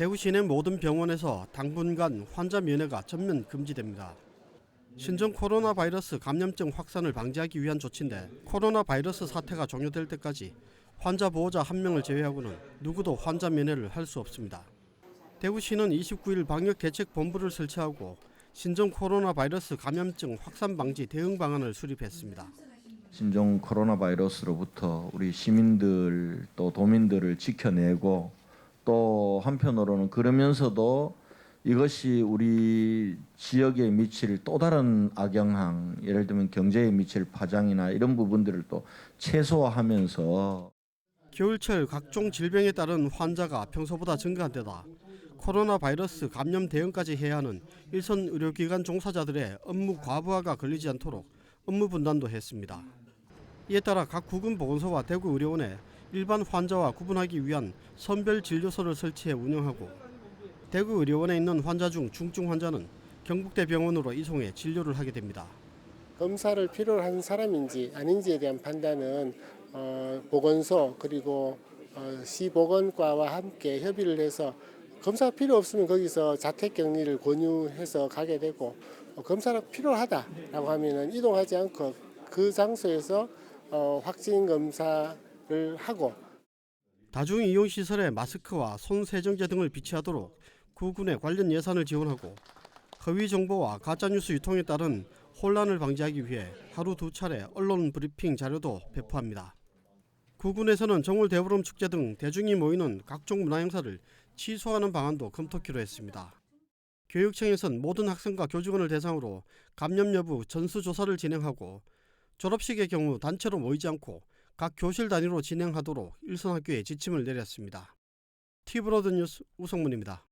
대구 시내 모든 병원에서 당분간 환자 면회가 전면 금지됩니다. 신종 코로나 바이러스 감염증 확산을 방지하기 위한 조치인데 코로나 바이러스 사태가 종료될 때까지 환자 보호자 한 명을 제외하고는 누구도 환자 면회를 할 수 없습니다. 대구시는 29일 방역 대책 본부를 설치하고 신종 코로나 바이러스 감염증 확산 방지 대응 방안을 수립했습니다. 신종 코로나 바이러스로부터 우리 시민들 또 도민들을 지켜내고 또 한편으로는 그러면서도 이것이 우리 지역에 미칠 또 다른 악영향, 예를 들면 경제에 미칠 파장이나 이런 부분들을 또 최소화하면서 겨울철 각종 질병에 따른 환자가 평소보다 증가한 데다 코로나 바이러스 감염 대응까지 해야 하는 일선 의료기관 종사자들의 업무 과부하가 걸리지 않도록 업무 분담도 했습니다. 이에 따라 각 구군 보건소와 대구 의료원에 일반 환자와 구분하기 위한 선별 진료소를 설치해 운영하고 대구 의료원에 있는 환자 중 중증 환자는 경북대 병원으로 이송해 진료를 하게 됩니다. 검사를 필요로 하는 사람인지 아닌지에 대한 판단은 어, 보건소 그리고 어, 시보건과와 함께 협의를 해서 검사가 필요 없으면 거기서 자택 격리를 권유해서 가게 되고 어, 검사가 필요하다라고 하면은 이동하지 않고 그 장소에서 어, 확진 검사를 하고 다중 이용 시설에 마스크와 손 세정제 등을 비치하도록 구군에 관련 예산을 지원하고 허위 정보와 가짜 뉴스 유통에 따른 혼란을 방지하기 위해 하루 두 차례 언론 브리핑 자료도 배포합니다. 구군에서는 정월 대보름 축제 등 대중이 모이는 각종 문화 행사를 취소하는 방안도 검토키로 했습니다. 교육청에선 모든 학생과 교직원을 대상으로 감염 여부 전수 조사를 진행하고 졸업식의 경우 단체로 모이지 않고 각 교실 단위로 진행하도록 일선 학교에 지침을 내렸습니다. 티브로드 뉴스 우성문입니다.